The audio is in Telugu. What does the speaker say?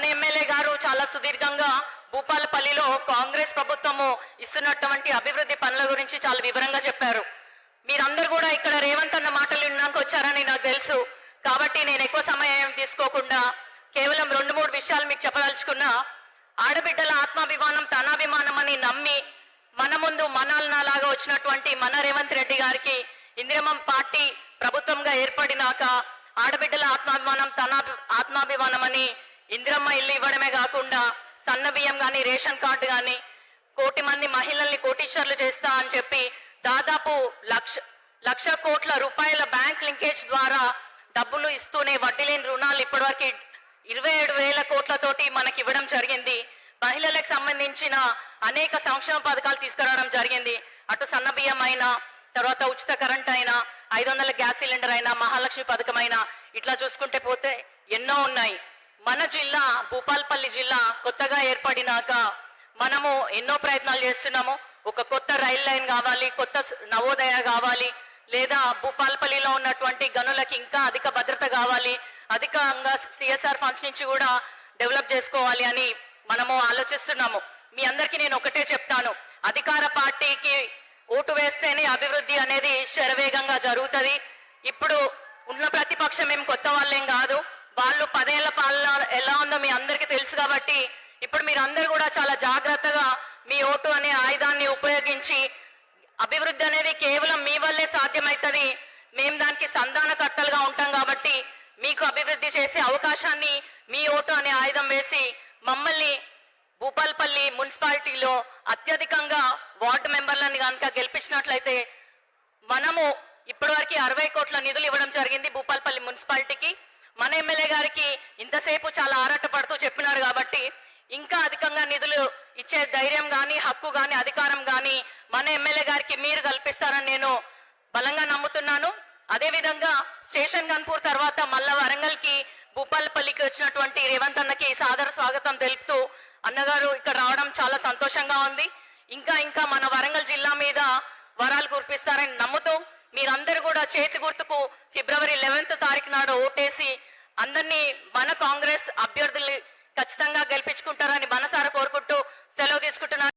మన ఎమ్మెల్యే గారు చాలా సుదీర్ఘంగా భూపాలపల్లిలో కాంగ్రెస్ ప్రభుత్వము ఇస్తున్నటువంటి అభివృద్ధి పనుల గురించి చాలా వివరంగా చెప్పారు. మీరందరూ కూడా ఇక్కడ రేవంత్ అన్న మాటలు వినడానికి వచ్చారని నాకు తెలుసు. కాబట్టి నేను ఎక్కువ సమయం తీసుకోకుండా కేవలం రెండు మూడు విషయాలు మీకు చెప్పదలుచుకున్నా. ఆడబిడ్డల ఆత్మాభిమానం తనాభిమానం అని నమ్మి మన ముందు లాగా వచ్చినటువంటి మన రేవంత్ రెడ్డి గారికి ఇందిరమం పార్టీ ప్రభుత్వంగా ఏర్పడినాక ఆడబిడ్డల ఆత్మాభిమానం తన ఆత్మాభిమానం అని ఇందిరమ్మ ఇల్లు ఇవ్వడమే కాకుండా సన్న బియ్యం కానీ రేషన్ కార్డు కానీ కోటి మంది మహిళల్ని కోటీశ్వర్లు చేస్తా అని చెప్పి దాదాపు లక్ష లక్ష కోట్ల రూపాయల బ్యాంక్ లింకేజ్ ద్వారా డబ్బులు ఇస్తూనే వడ్డీ లేని రుణాలు ఇప్పటివరకు ఇరవై ఏడు వేల కోట్లతోటి మనకి ఇవ్వడం జరిగింది. మహిళలకు సంబంధించిన అనేక సంక్షేమ పథకాలు తీసుకురావడం జరిగింది. అటు సన్న బియ్యం అయినా తర్వాత ఉచిత కరెంట్ అయినా ఐదు వందల గ్యాస్ సిలిండర్ అయినా మహాలక్ష్మి పథకం అయినా ఇట్లా చూసుకుంటే పోతే ఎన్నో ఉన్నాయి. మన జిల్లా భూపాల్పల్లి జిల్లా కొత్తగా ఏర్పడినాక మనము ఎన్నో ప్రయత్నాలు చేస్తున్నాము. ఒక కొత్త రైల్ లైన్ కావాలి కొత్త నవోదయ కావాలి లేదా భూపాల్పల్లిలో ఉన్నటువంటి గనులకి ఇంకా అధిక భద్రత కావాలి అధికంగా సిఎస్ఆర్ ఫండ్స్ నుంచి కూడా డెవలప్ చేసుకోవాలి అని మనము ఆలోచిస్తున్నాము. మీ అందరికీ నేను ఒకటే చెప్తాను. అధికార పార్టీకి ఓటు వేస్తేనే అభివృద్ధి అనేది శరవేగంగా జరుగుతుంది. ఇప్పుడు ఉన్న ప్రతిపక్షం ఏం కొత్త వాళ్ళేం కాదు. వాళ్ళు పదేళ్ళ పాలన ఎలా ఉందో మీ అందరికీ తెలుసు కాబట్టి ఇప్పుడు మీరందరూ కూడా చాలా జాగ్రత్తగా మీ ఓటు అనే ఆయుధాన్ని ఉపయోగించి అభివృద్ధి అనేది కేవలం మీ వల్లే సాధ్యమవుతుంది మేము దానికి సంధానకర్తలుగా ఉంటాం కాబట్టి మీకు అభివృద్ధి చేసే అవకాశాన్ని మీ ఓటు అనే ఆయుధం వేసి మమ్మల్ని భూపాల్పల్లి మున్సిపాలిటీలో అత్యధికంగా వార్డు మెంబర్లను కనుక గెలిపించినట్లయితే మనము ఇప్పటివరకు అరవై కోట్ల నిధులు ఇవ్వడం జరిగింది భూపాల్పల్లి మున్సిపాలిటీకి. మన ఎమ్మెల్యే గారికి ఇంతసేపు చాలా ఆరాటపడుతూ చెప్పినారు కాబట్టి ఇంకా అధికంగా నిధులు ఇచ్చే ధైర్యం కానీ హక్కు కానీ అధికారం కానీ మన ఎమ్మెల్యే గారికి మీరు కల్పిస్తారని నేను బలంగా నమ్ముతున్నాను. అదే విధంగా స్టేషన్ గన్పూర్ తర్వాత మళ్ళా వరంగల్కి భూపాలపల్లికి వచ్చినటువంటి రేవంత్ అన్నకి సాదర స్వాగతం తెలుపుతూ అన్నగారు ఇక్కడ రావడం చాలా సంతోషంగా ఉంది. ఇంకా ఇంకా మన వరంగల్ జిల్లా మీద వరాలు కురిపిస్తారని నమ్ముతూ మీరందరూ కూడా చేతి గుర్తుకు ఫిబ్రవరి లెవెన్త్ తారీఖు నాడు ఓటేసి అందరినీ మన కాంగ్రెస్ అభ్యర్థులు